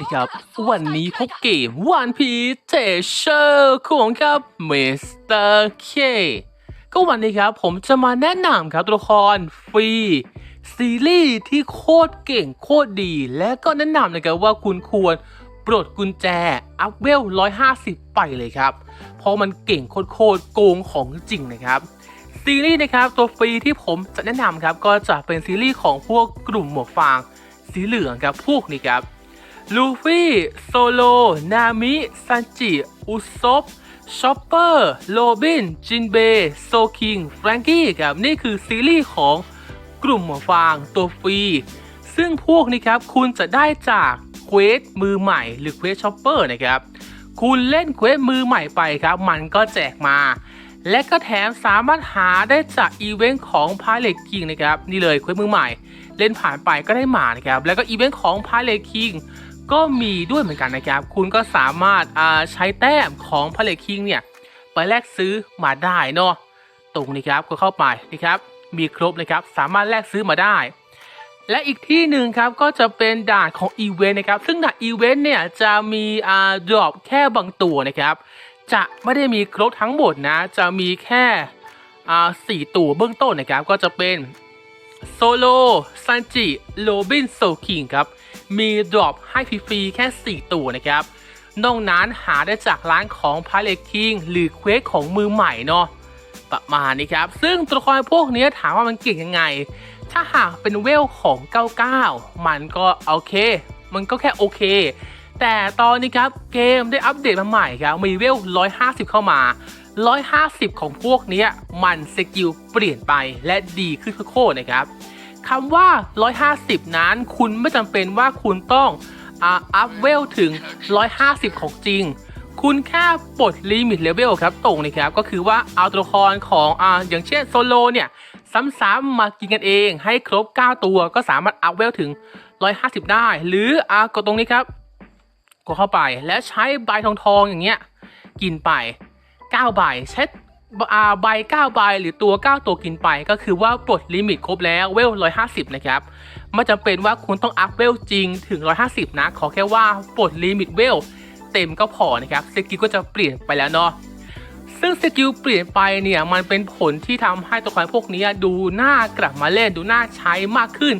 ดีครับ วันนี้พบเกมวันพีเทเชอร์ของครับมิสเตอร์เคก็วันนี้ครับผมจะมาแนะนำครับตัวละครฟรี ซีรีส์ที่โคตรเก่งโคตรดี และก็แนะนำนะครับว่าคุณควรปลดกุญแจ อัพเวล 150 ไปเลยครับ เพราะมันเก่งโคตรๆโกงของจริงนะครับซีรีส์นะครับตัวฟรีที่ผมจะแนะนำครับก็จะเป็นซีรีส์ของพวกกลุ่มหมวกฟางสีเหลืองครับพวกนี้ครับ ลูฟี่ โซโล นามิ ซันจิ อุซบชอปเปอร์ โรบิน จินเบย์โซคิง แฟรงกี้ครับนี่คือซีรีส์ของกลุ่มหมวกฟางตัวฟรี ซึ่งพวกนี้ครับคุณจะได้จากเควสมือใหม่หรือเควสชอปเปอร์นะครับ คุณเล่นเควสมือใหม่ไปครับ มันก็แจกมา และก็แถมสามารถหาได้จากอีเวนต์ของ Pilot King นะครับ นี่เลยเควสมือใหม่ เล่นผ่านไปก็ได้หมานะครับ แล้วก็อีเวนต์ของ Pilot King ก็มีด้วยเหมือนกันนะครับ คุณก็สามารถาใช้แต้มของ Pilot King เนี่ย ไปแลกซื้อมาได้เนาะตรงนี้ครับก็เข้าไปนะครับ มีครบนะครับ สามารถแลกซื้อมาได้ และอีกที่หนึ่งครับก็จะเป็นด่านของอีเวนต์นะครับ ซึ่งด่านอีเวนต์เนี่ยจะมีอ่าดรอปแค่บางตัวนะครับ จะไม่ได้มีครบทั้งหมดนะ จะมีแค่อ่าสี่ตัวเบื้องต้นนะครับ ก็จะเป็นโซโลซันจิโรบินโซคิงครับ มีดรอปให้ฟรีๆแค่ 4 ตัวนะครับนอกนั้นหาได้จากร้านของ p i l o t King หรือเควสของมือใหม่เนาะประมาณนี้ครับ ซึ่งตัวละครพวกนี้ถามว่ามันเก่งยังไง ถ้าหากเป็นเวลของ 99 มันก็โอเค มันก็แค่โอเค แต่ตอนนี้ครับเกมได้อัปเดตมาใหม่ครับ มีเวล 150 เข้ามา 150 ของพวกนี้มันสกิลเปลี่ยนไปและดีขึ้นโคตรนะครับ คำว่า 150 นั้น คุณไม่จำเป็นว่าคุณต้องอัพเวลถึง 150 ของจริง คุณแค่ปลดลิมิตเลเวลครับ ตรงนี้ครับ ก็คือว่าเอาตัวละครของอ่าอย่างเช่นโซโลเนี่ย ซ้ำๆมากินกันเองให้ครบ 9 ตัวก็สามารถอัพเวลถึง 150 ได้ หรืออ่ากดตรงนี้ครับ กดเข้าไปและใช้ใบทองทองๆอย่างเงี้ยกินไป 9 ใบใช้ อ่าใบ9ใบหรือตัว 9 ตัวกินไป ก็คือว่าปลดลิมิตครบแล้วเวล 150 นะครับไม่จำเป็นว่าคุณต้องอัพเวลจริงถึง 150 นะ ขอแค่ว่าปลดลิมิตเวลเต็มก็พอนะครับสกิลก็จะเปลี่ยนไปแล้วเนาะซึ่งสกิลเปลี่ยนไปเนี่ยมันเป็นผลที่ทำให้ตัวละครพวกนี้ดูน่ากลับมาเล่นดูน่าใช้มากขึ้น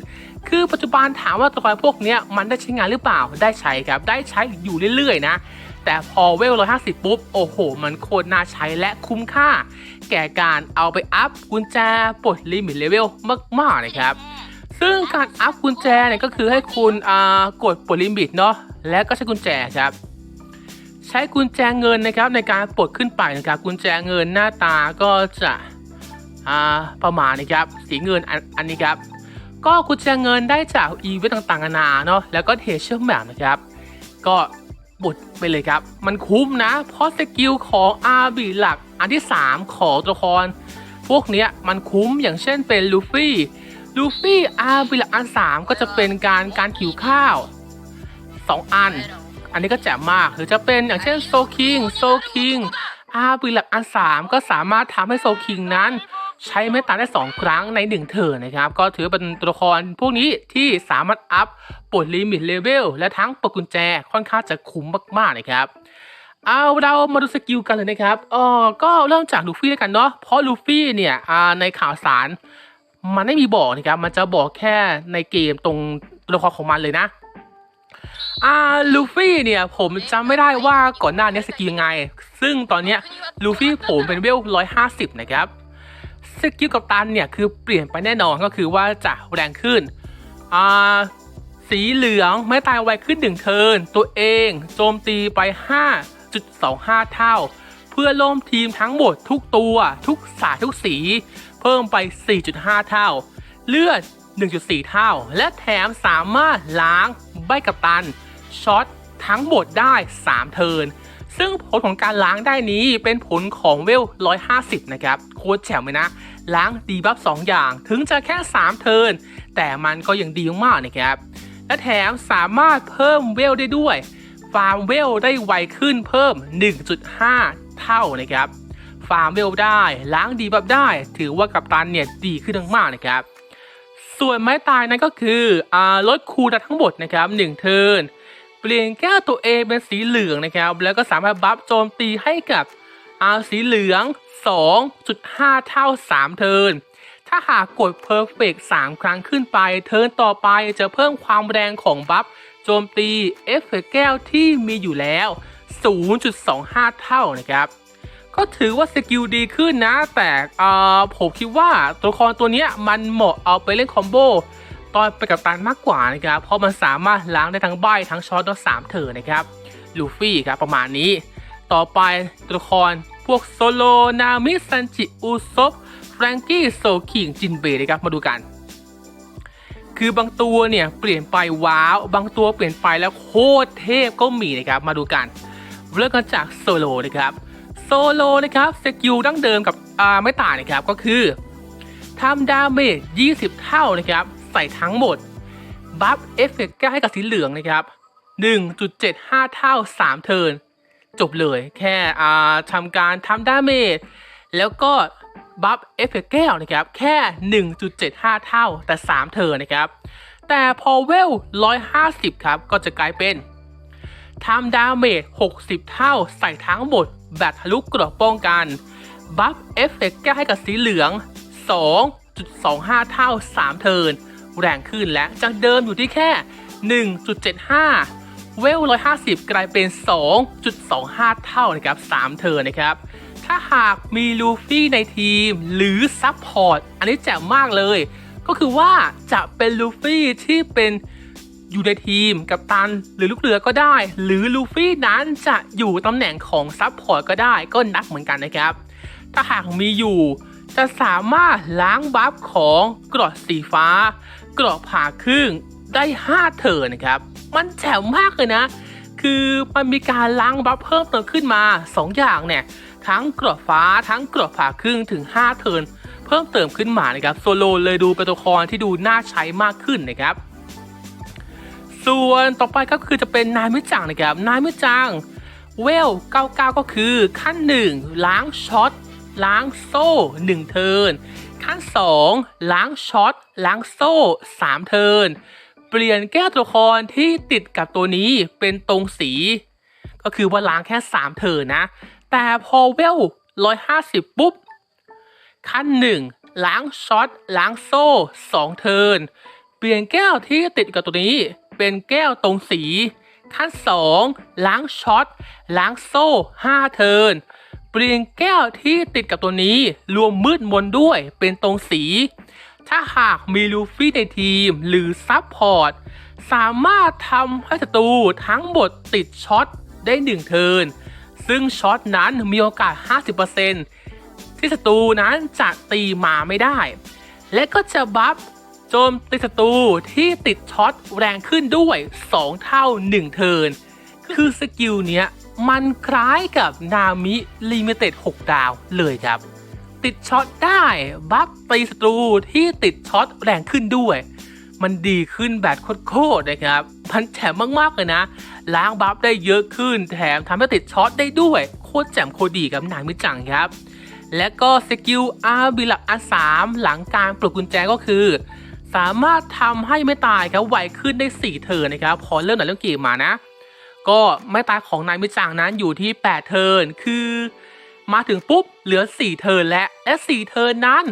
คือปัจจุบันถามว่าตัวละครพวกนี้มันได้ใช้งานหรือเปล่าได้ใช้ครับได้ใช้อยู่เรื่อยๆนะ แต่พอเวล 150 ปุ๊บ โอ้โห มันโคตรน่าใช้และคุ้มค่า แก่การเอาไปอัพกุญแจปลดลิมิตเลเวลมาก ๆ นะครับ ซึ่งการอัพกุญแจเนี่ยก็คือให้คุณอ่ากดปลดลิมิตเนาะและก็ใช้กุญแจครับใช้กุญแจเงินนะครับในการปลดขึ้นไปนะครับกุญแจเงินหน้าตาก็จะอ่าประมาณนี้ครับสีเงินอันอันนี้ครับก็กุญแจเงินได้จากอีเวนต์ต่างๆนานาเนาะแล้วก็เทเชอร์แมปนะครับ ก็ บดไปเลยครับ มันคุ้มนะ เพราะสกิลของอาบีหลักอันที่ 3 ของตัวละคร พวกเนี้ยมันคุ้มอย่างเช่นเป็นลูฟี่ลูฟี่อาบีหลักอัน 3 ก็จะเป็นการการหิวข้าว 2 อัน อันนี้ก็แจ่มมากหรือจะเป็นอย่างเช่นโซคิงโซคิงอาบีหลักอัน 3 ก็สามารถทำให้โซคิงนั้น ใช้เมตตาได้ 2 ครั้งใน 1 เทิร์นนะครับ ก็ถือเป็นตัวละครพวกนี้ที่สามารถอัพปลดลิมิตเลเวลและทั้งปลดกุญแจค่อนข้างจะคุ้มมากๆนะครับเอาเรามาดูสกิลกันเลยนะครับเออก็เริ่มจากลูฟี่แล้วกันเนาะเพราะลูฟี่เนี่ยในข่าวสาร มันไม่มีบอกนะครับ มันจะบอกแค่ในเกมตรงตัวละครของมันเลยนะอ่าลูฟี่เนี่ยผมจำไม่ได้ว่าก่อนหน้านี้สกิลยังไง ซึ่งตอนเนี้ยลูฟี่ผมเป็นเวล150 นะครับ สกิลกับตันเนี่ยคือเปลี่ยนไปแน่นอนก็คือว่าจะแรงขึ้นอ่าสีเหลืองไม่ตายไวขึ้นหนึ่งเทินตัวเองโจมตีไป 5.25 เท่า เพื่อล่มทีมทั้งหมดทุกตัวทุกสายทุกสี เพิ่มไป 4.5 เท่า เลือด 1.4 เท่า และแถมสามารถล้างใบกับตันช็อตทั้งหมดได้ 3 เทินซึ่งผลของการล้างได้นี้เป็นผลของเวล 150 นะครับ โคตรแฉมเลยนะ ล้างดีบัฟ2อย่างถึงจะแค่ 3 เทิร์นแต่มันก็ยังดีมากนะครับ และแถมสามารถเพิ่มเวลได้ด้วย ฟาร์มเวลได้ไวขึ้นเพิ่ม 1.5 เท่านะครับ ฟาร์มเวลได้ล้างดีบัฟได้ ถือว่ากัปตันเนี่ยดีขึ้นมากนะครับ ส่วนไม้ตายนั้นก็คืออลดคูดทั้งหมดนะครับ 1 เทิร์นเปลี่ยนแก้วตัวเองเป็นสีเหลืองนะครับ แล้วก็สามารถบัฟโจมตีให้กับอาสีเหลือง 2.5 เท่า 3 เทิร์นถ้าหากกด Perfect 3 ครั้งขึ้นไป เทิร์นต่อไปจะเพิ่มความแรงของบัฟโจมตีเอฟเฟกต์แก้วที่มีอยู่แล้ว 0.25 เท่านะครับ ก็ถือว่าสกิลดีขึ้นนะ แต่อ่อผมคิดว่าตัวละครตัวนี้มันเหมาะเอาไปเล่นคอมโบตอนไปกับตันมากกว่านะครับ เพราะมันสามารถล้างได้ทั้งใบทั้งช็อตทั้งสามเถอนะครับ ลูฟี่ครับประมาณนี้ ต่อไปตัวละคร วกโซโล นามิซันจิอุซบแฟรงกี้โซคิงจินเบนะครับ มาดูกัน คือบางตัวเนี่ยเปลี่ยนไปว้าว บางตัวเปลี่ยนไปแล้วโคตรเทพก็มีนะครับ มาดูกัน เริ่มกันจากโซโลนะครับโซโลนะครับสกิลดั้งเดิมกับอ่าไม่ต่างนะครับก็คือทำดาเมจ 20 เท่านะครับ ใส่ทั้งหมด บัฟเอฟเฟกต์แก้ให้กับสีเหลืองนะครับ 1.75 เท่า 3 เทิร์น จบเลยแค่อ่าทำการทำดาเมจแล้วก็บัฟเอฟเฟกต์แก้วนะครับ แค่ 1.75 เท่าแต่ 3เทิร์นะครับ แต่พอเวล 150 ครับ ก็จะกลายเป็นทำดาเมจ 60 เท่าใส่ทั้งหมด แบบทะลุกรอบป้องกัน บัฟเอฟเฟกต์แก้วให้กับสีเหลือง 2.25 เท่า 3 เทิร์นแรงขึ้นและจากเดิมอยู่ที่แค่ 1.75 เวล 150 กลายเป็น 2.25 เท่านะครับ 3เทิร์นะครับ ถ้าหากมีลูฟี่ในทีมหรือซับพอร์ต อันนี้แจ๋วมากเลย ก็คือว่าจะเป็นลูฟี่ที่เป็นอยู่ในทีมกับตันหรือลูกเรือก็ได้ หรือลูฟี่นั้นจะอยู่ตำแหน่งของซับพอร์ตก็ได้ก็นับเหมือนกันนะครับ ถ้าหากมีอยู่จะสามารถล้างบัฟของกรอดสีฟ้ากรอดผ่าครึ่ง ได้ 5 เทิร์นนะครับ มันแจ๋วมากเลยนะ คือมันมีการล้างบัฟเพิ่มเติมขึ้นมา 2 อย่างเนี่ย ทั้งกรอดฟ้าทั้งกรอดผ่าครึ่งถึง 5 เทิร์นเพิ่มเติมขึ้นมานะครับโซโลเลยดูเป็นตัวละครที่ดูน่าใช้มากขึ้นนะครับ ส่วนต่อไปก็คือจะเป็นนายมิจังนะครับ นายมิจังเวล 99 ก็คือขั้น 1 ล้างช็อตล้างโซ่ 1 เทิร์นขั้น 2 ล้างช็อตล้างโซ่ 3 เทิร์น เปลี่ยนแก้วตัวละครที่ติดกับตัวนี้เป็นตรงสี ก็คือว่าล้างแค่ 3เทินนะ แต่พอเวล 150 ปุ๊บ ขั้น 1 ล้างช็อตล้างโซ่ 2 เทินเปลี่ยนแก้วที่ติดกับตัวนี้เป็นแก้วตรงสี ขั้น 2 ล้างช็อตล้างโซ่ 5 เทินเปลี่ยนแก้วที่ติดกับตัวนี้รวมมืดมนด้วยเป็นตรงสี ถ้าหากมีลูฟี่ในทีมหรือซับพอร์ต สามารถทำให้ศัตรูทั้งหมดติดช็อตได้1เทิร์นซึ่งช็อตนั้นมีโอกาส 50%ที่ศัตรูนั้นจะตีมาไม่ได้ และก็จะบัฟโจมตีศัตรูที่ติดช็อตแรงขึ้นด้วย 2 เท่า 1 เทิร์นคือสกิลเนี้ยมันคล้ายกับนามิลิมิเต็ด6ดาวเลยครับ ติดช็อตได้บัฟตีศัตรูที่ติดช็อตแรงขึ้นด้วย มันดีขึ้นแบบโคตรๆนะครับมันแถมมากๆเลยนะ ล้างบัฟได้เยอะขึ้น แถมทำให้ติดช็อตได้ด้วย โคตรแจ่มโคตรดีกับนางมิจังครับ และก็สกิลอาร์บิลักอาสามหลังการปลุกกุญแจก็คือ สามารถทำให้ไม่ตายครับไวขึ้นได้ 4 เทิร์นนะครับ พอเริ่มหนังเรื่องเกมมานะ ก็ไม่ตายของนายมิจังนั้นอยู่ที่ 8 เทิร์นคือ มาถึงปุ๊บเหลือ 4 เทิร์นและและ4เทิร์นนั้น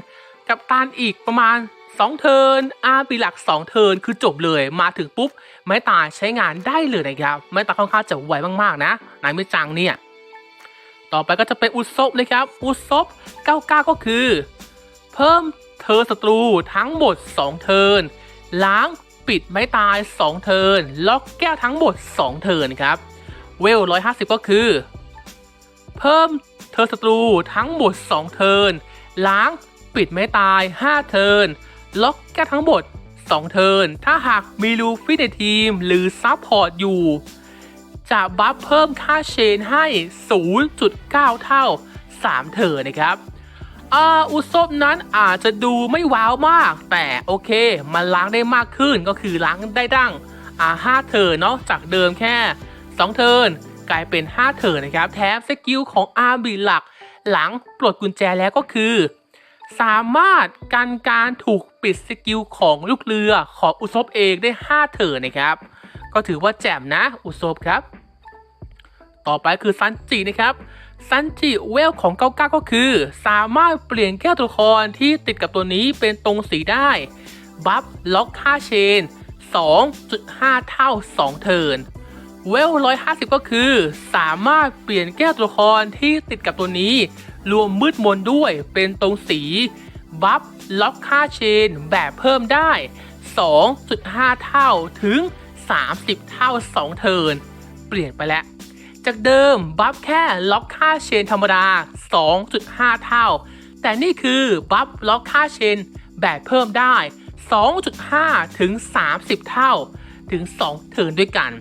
กับตานอีกประมาณ 2 เทิร์นอาร์ปีหลัก 2 เทิร์นคือจบเลยมาถึงปุ๊บ ไม่ตายใช้งานได้เลยนะครับ ไม่ตายค่อนข้างจะไวมากๆนะนายมิจังเนี่ย ต่อไปก็จะเป็นอุซบนะครับ อุซบ99 ก็คือ เพิ่มเธอศัตรูทั้งหมด 2 เทิร์นล้างปิดไม่ตาย 2 เทิร์นล็อกแก้วทั้งหมด 2 เทิร์นครับเวล150 ก็คือ เพิ่ม อศัตรูทั้งหมด 2 เทิร์นล้างปิดไม่ตาย 5 เทิร์นล็อกแก้ทั้งหมด 2 เทิร์นถ้าหากมีลูฟี่ในทีมหรือซับพอร์ตอยู่ จะบัฟเพิ่มค่าเชนให้ 0.9 เท่า 3 เทิร์นนะครับอาอุซบนั้นอาจจะดูไม่ว้าวมาก แต่โอเค มันล้างได้มากขึ้นก็คือล้างได้ดั้งอ่าห้าเทิร์นเนาะจากเดิมแค่ 2 เทิร์น กลายเป็น 5เทินนะครับ แถมสกิลของอาร์บีหลัก หลังปลดกุญแจแล้วก็คือ สามารถกันการถูกปิดสกิลของลูกเรือของอุซบเองได้ 5เทินนะครับ ก็ถือว่าแจ่มนะอุศบครับ ต่อไปคือซันจินะครับซันจิเวลของเก้าเก้าก็คือ สามารถเปลี่ยนแก้วตัวละครที่ติดกับตัวนี้เป็นตรงสีได้ บัฟล็อกค่าเชน 2.5 เท่า 2 เทิร์น เวล150ก็คือ สามารถเปลี่ยนแก้วตัวละครที่ติดกับตัวนี้ รวมมืดมนด้วยเป็นตรงสี บัฟล็อกค่าเชนแบบเพิ่มได้ 2.5 เท่าถึง 30 เท่า 2 เทิร์นเปลี่ยนไปแล้ว จากเดิมบัฟแค่ล็อกค่าเชนธรรมดา 2.5 เท่า แต่นี่คือบัฟล็อกค่าเชนแบบเพิ่มได้ 2.5 ถึง 30 เท่าถึง 2 เทิร์นด้วยกัน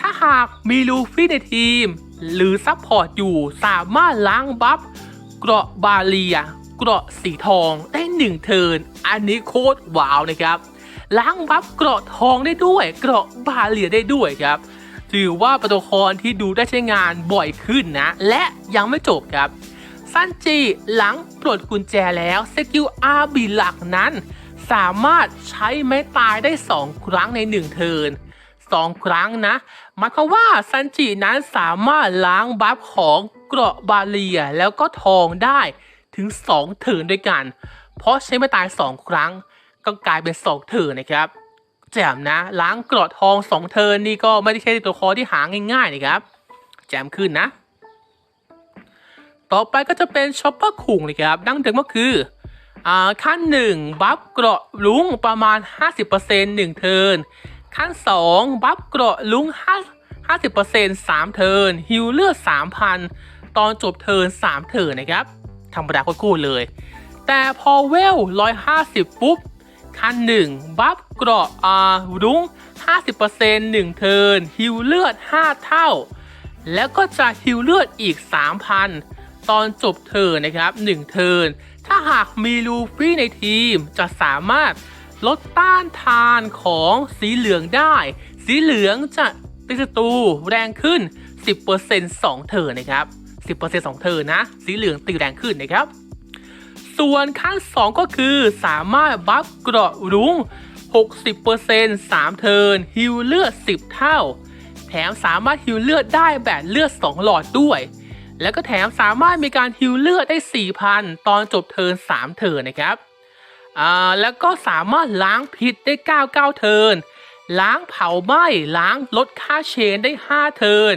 ถ้าหากมีลูฟี่ในทีม หรือซัพพอร์ตอยู่สามารถล้างบัฟเกราะบาเลีย เกราะสีทองได้1เทิร์นอันนี้โคตรว้าวนะครับ ล้างบัฟเกราะทองได้ด้วย เกราะบาเลียได้ด้วยครับถือว่าป็นตัวละครที่ดูได้ใช้งานบ่อยขึ้นนะ และยังไม่จบครับซันจิหลังปลดกุญแจแล้วสกิลอาร์บีหลักนั้น สามารถใช้ไม้ตายได้ 2 ครั้งใน 1 เทิร์น2 ครั้งนะ หมายความว่าซันจินั้นสามารถล้างบัฟของเกราะบาเลียแล้วก็ทองได้ถึง 2เทินด้วยกัน เพราะใช้ไม้ตาย 2 ครั้ง ก็กลายเป็น 2เทินนะครับ แจ่มนะล้างเกราะทอง 2 เทินนี่ก็ไม่ได้ใช่ตัวคอที่หาง่ายๆนะครับ แจ่มขึ้นนะ ต่อไปก็จะเป็นช็อปเปอร์คุงเลยครับดั้งเดิมก็คือขั้น 1 บัฟเกราะลุงประมาณ 50% 1 เทิร์น ขั้น 2 บัฟเกราะลุง5 50% 3 เทิร์นฮิลเลือด 3,000 ตอนจบเทิร์น3 เทิร์นนะครับธรรมดาโคตรเลย แต่พอเวล 150 ปุ๊บ ขั้น 1 บัฟเกราะอารุ้ง50% 1 เทิร์นฮิลเลือด 5 เท่า แล้วก็จะฮิลเลือดอีก 3,000 ตอนจบเทิร์นนะครับ 1 เทิร์นถ้าหากมีลูฟี่ในทีมจะสามารถ ลดต้านทานของสีเหลืองได้ สีเหลืองจะตีศัตรูแรงขึ้น 10% 2เทิร์นนะครับ 10% 2เทิร์นนะ สีเหลืองตีแรงขึ้นนะครับ ส่วนขั้น 2 ก็คือสามารถบัฟเกราะรุ้ง 60% 3 เทิร์นฮิลเลือด 10 เท่า แถมสามารถฮิลเลือดได้แบบเลือด 2 หลอดด้วย แล้วก็แถมสามารถมีการฮิลเลือดได้ 4,000 ตอนจบเทิร์น3 เทิร์นนะครับ อ่าแล้วก็สามารถล้างพิษได้ 99 เทิน ล้างเผาไหม้ล้างลดค่าเชนได้ 5 เทิน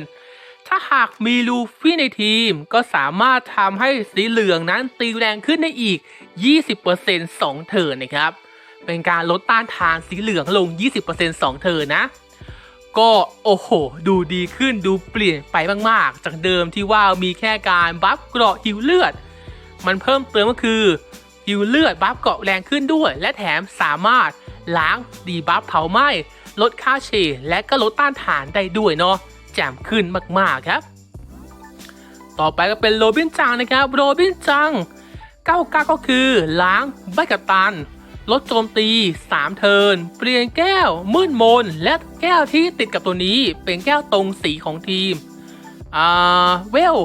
ถ้าหากมีลูฟี่ในทีมก็สามารถทำให้สีเหลืองนั้นตีแรงขึ้นได้อีก 20% 2 เทินนะครับ เป็นการลดต้านทานสีเหลืองลง 20% 2 เทินนะก็โอ้โห ดูดีขึ้นดูเปลี่ยนไปมาก ๆ จากเดิมที่ว่ามีแค่การบัฟเกราะฮิวเลือด มันเพิ่มเติมก็คือ ฮิวเลือดบัฟเกาะแรงขึ้นด้วย และแถมสามารถล้างดีบัฟเผาไหม้ลดค่าเชและก็ลดต้านทานได้ด้วยเนาะแจ่มขึ้นมากๆครับ ต่อไปก็เป็นโรบินจังนะครับโรบินจัง99ก็คือล้างใบกัปตัน ลดโจมตี 3 เทิน เปลี่ยนแก้ว มืดมน และแก้วที่ติดกับตัวนี้เป็นแก้วตรงสีของทีมอ่าเวล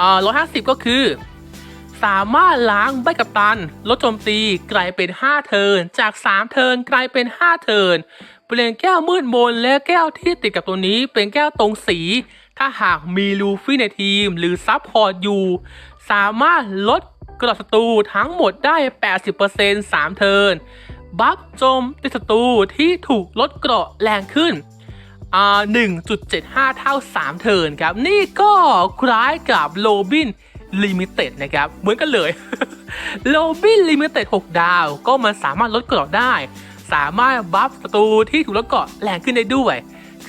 อ่า150 ก็คือ สามารถล้างใบกัปตัน ลดโจมตีกลายเป็น 5 เทินจาก 3 เทินกลายเป็น 5 เทินเปลี่ยนแก้วมืดมนและแก้วที่ติดกับตัวนี้เป็นแก้วตรงสี ถ้าหากมีลูฟี่ในทีมหรือซับพอร์ตอยู่ สามารถลดกระดศัตรูทั้งหมดได้ 80% 3 เทิร์นบัฟโจมตีศัตรูที่ถูกลดเกราะแรงขึ้นอ่า1.75 เท่า 3 เทินครับ นี่ก็คล้ายกับโลบิน ลิมิเต็ดนะครับ เหมือนกันเลยโลบินลิมิเต็ด6ดาว ก็มันสามารถลดเกราะได้ สามารถบัฟศัตรูที่ถูกลดเกราะแรงขึ้นได้ด้วย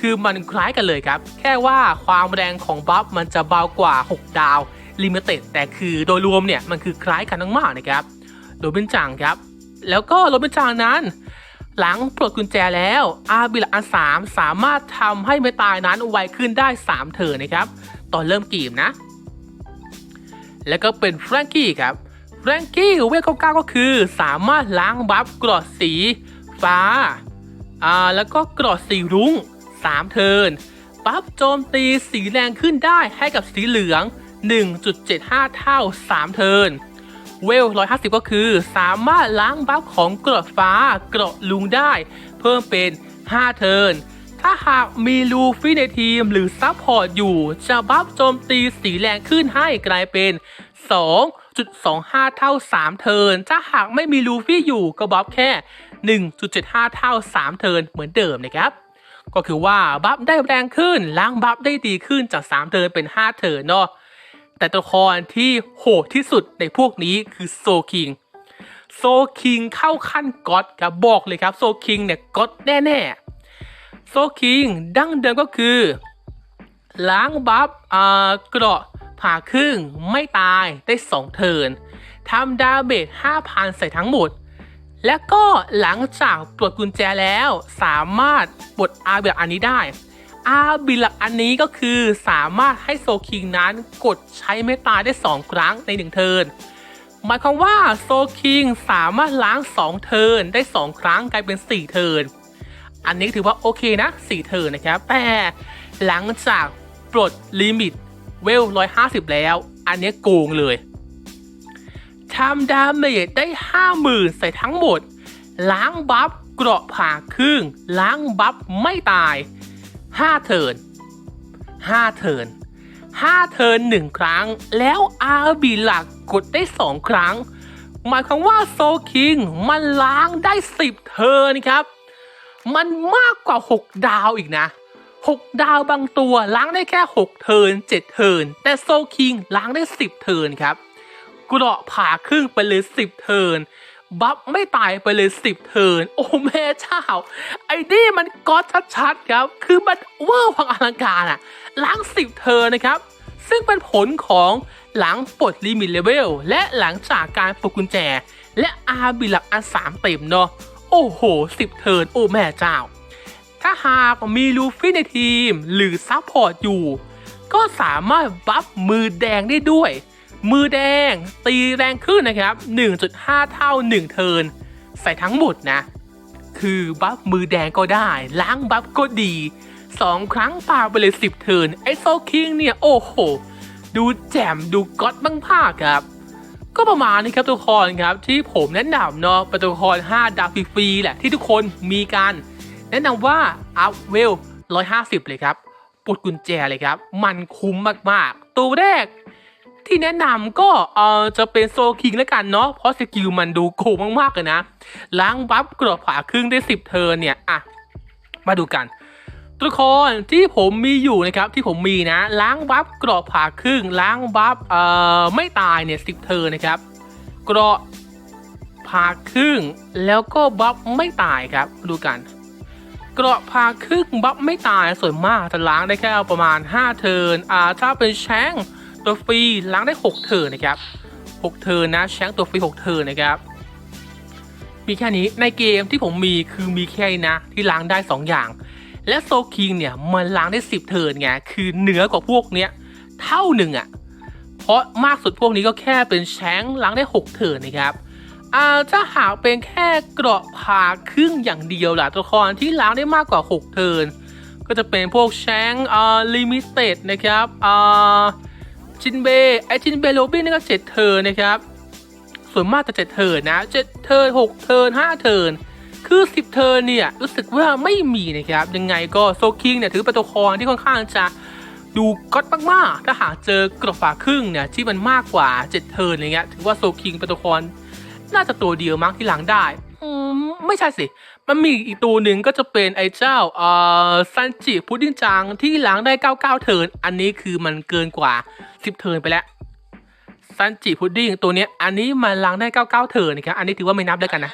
คือมันคล้ายกันเลยครับ แค่ว่าความแรงของบัฟมันจะเบากว่า 6 ดาวลิมิเต็ดแต่คือโดยรวมเนี่ย มันคือคล้ายกันมากๆนะครับโรบินจังครับ แล้วก็โรบินจังนั้น หลังปลดกุญแจแล้วอาบิลอันสามสามารถทำให้ไม่ตายนั้นไวขึ้นได้ 3เทิร์นนะครับ ตอนเริ่มเกมนะ แล้วก็เป็นแฟรงกี้ครับแฟรงกี้เวลเก้าก็คือสามารถล้างบัฟกรอดสีฟ้าอ่าแล้วก็กรอดสีรุ้ง 3 เทิร์นบัฟโจมตีสีแรงขึ้นได้ให้กับสีเหลือง 1.75 เท่า 3 เทิร์นเวล 150 ก็คือสามารถล้างบัฟของเกราะฟ้าเกราะลุงได้ เพิ่มเป็น 5 เทิร์น ถ้าหากมีลูฟี่ในทีมหรือซัพพอร์ตอยู่จะบัฟโจมตีสีแรงขึ้นให้กลายเป็น 2.25 เท่า 3 เทินถ้าหากไม่มีลูฟี่อยู่ก็บัฟแค่ 1.75 เท่า 3 เทินเหมือนเดิมนะครับก็คือว่าบัฟได้แรงขึ้นล้างบัฟได้ดีขึ้นจาก 3 เทินเป็น 5 เทินเนาะแต่ตัวละครที่โหดที่สุดในพวกนี้คือโซคิงโซคิงเข้าขั้นก็อดครับบอกเลยครับโซคิงเนี่ยก็อดแน่ๆ โซคิงดั้งเดิมก็คือ ล้างบัฟอ่าเกราะผ่าครึ่งไม่ตายได้2เทิร์นทำดาเมจ5,000 ใส่ทั้งหมด และก็หลังจากปลดกุญแจแล้วสามารถปลดอาบิลอันนี้ได้ อาบิลอันนี้ก็คือสามารถให้โซคิงนั้นกดใช้ไม่ตายได้ 2 ครั้งใน 1 เทิร์นหมายความว่าโซคิงสามารถล้าง 2 เทิร์นได้ 2 ครั้งกลายเป็น 4 เทิร์น อันนี้ถือว่าโอเคนะ4เทิร์นนะครับ แต่หลังจากปลดลิมิตเวล 150 แล้ว อันนี้โกงเลยทำดาเมจได้ 50,000 ใส่ทั้งหมด ล้างบัฟเกราะผ่าครึ่ง ล้างบัฟไม่ตาย 5 เทิร์น5 เทิร์น5 เทิร์น1 ครั้ง แล้วอาร์บีหลักกดได้ 2 ครั้ง หมายความว่าโซคิงมันล้างได้ 10 เทิร์นครับ มันมากกว่า 6 ดาวอีกนะ 6 ดาวบางตัวล้างได้แค่ 6 เทิร์น7 เทิร์นแต่โซคิงล้างได้ 10 เทิร์นครับเกราะผ่าครึ่งไปเลย 10 เทิร์นบัฟไม่ตายไปเลย 10 เทิร์นโอ้แม่เจ้า ไอ้นี่มันก๊อตชัดๆครับ คือมันเวอร์พังอลังการอะล้าง 10 เทิร์นนะครับ ซึ่งเป็นผลของหลังปลดลิมิตเลเวลและหลังจากการปลดกุญแจ และอาบิลักอันสามเต็มเนาะ โอ้โห10เทิร์นโอ้แม่เจ้า ถ้าหากมีลูฟี่ในทีมหรือซัพพอร์ตอยู่ ก็สามารถบัฟมือแดงได้ด้วย มือแดงตีแรงขึ้นนะครับ 1.5 เท่า 1 เทิร์นใส่ทั้งหมดนะ คือบัฟมือแดงก็ได้ ล้างบัฟก็ดี 2 ครั้งปาไปเลย10 เทิร์นไอโซคิงเนี่ย โอ้โห ดูแจ่มดูก๊อตบ้างภาคครับ ก็ประมาณนี้ครับทุกคนครับที่ผมแนะนำเนาะเป็นตัวละคร5ดาวฟรีๆแหละที่ทุกคนมีกันแนะนำว่าอัพเวล150 เลยครับปลดกุญแจเลยครับ มันคุ้มมากๆ ตัวแรกที่แนะนำก็เออจะเป็นโซคิงแล้วกันเนาะเพราะสกิลมันดูโกงมากๆเลยนะล้างบัฟกรอบผาครึ่งได้ 10 เทิร์นเนี่ยอะมาดูกัน ตัวละครที่ผมมีอยู่นะครับที่ผมมีนะ ล้างบัฟกรอบผ่าครึ่ง ล้างบัฟเอ่อไม่ตายเนี่ย10เทิร์นะครับกรอบผ่าครึ่ง แล้วก็บัฟไม่ตายครับดูกันเกราะพาครึ่งบัฟไม่ตายส่วนมากจะล้างได้แค่ประมาณ 5 เทิร์นอ่าถ้าเป็นแชงตัวฟรีล้างได้ 6 เทิร์นนะครับ 6 เทิร์นนะแชงตัวฟรี6 เทิร์นนะครับ มีแค่นี้ในเกมที่ผมมีคือมีแค่นี้นะที่ล้างได้ 2 อย่าง และโซคิงเนี่ยมันล้างได้10 เทิร์นไงคือเหนือกว่าพวกเนี้ยเท่าหนึ่งอะ่ะเพราะมากสุดพวกนี้ก็แค่เป็นแชงล้างได้ 6 เทิร์นนะครับอ่าถ้าหากเป็นแค่เกราะผ่าครึ่งอย่างเดียวล่ะตัวละครที่ล้างได้มากกว่า 6 เทิร์นก็จะเป็นพวกแชงอ่าลิมิเต็ดนะครับอ่าจินเบไอจินเบโรบินนี่ก็7เทิร์นนะครับ ส่วนมากจะ7เทิร์นนะ7เทิร์น6เทิร์น5เทิร์น คือ10เทิร์นเนี่ยรู้สึกว่าไม่มีนะครับยังไงก็โซคิงเนี่ยถือเป็นตัวครที่ค่อนข้างจะดูก๊อตมากๆถ้าหากเจอกรอบฝาครึ่งเนี่ยที่มันมากกว่า7เทิร์นอะไรเงี้ยถือว่าโซคิงเป็นตัวครน่าจะตัวเดียวมั้งที่หลังได้อืมไม่ใช่สิ มันมีอีกตัวหนึ่งก็จะเป็นไอ้เจ้าเอ่อซันจิพุดดิ้งจังที่หลังได้ 99 เทิร์น อันนี้คือมันเกินกว่า 10 เทิร์นไปแล้ว ซันจิพุดดิ้งตัวเนี้ยอันนี้มันล้างได้ 99เทินนะครับอันนี้ถือว่าไม่นับแล้วกันนะ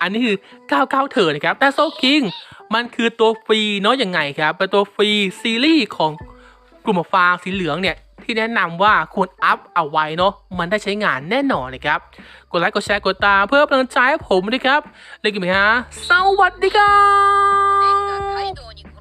อันนี้คือ 99เทินนะครับ แต่โซคิงมันคือตัวฟรีเนาะยังไงครับเป็นตัวฟรีซีรีส์ของกลุ่มฟางสีเหลืองเนี่ยที่แนะนำว่าควรอัพเอาไว้เนาะมันได้ใช้งานแน่นอนนะครับ กดไลค์กดแชร์กดตามเพื่อเป็นกำลังใจให้ผมด้วยครับ เลยกันไหมฮะสวัสดีครับ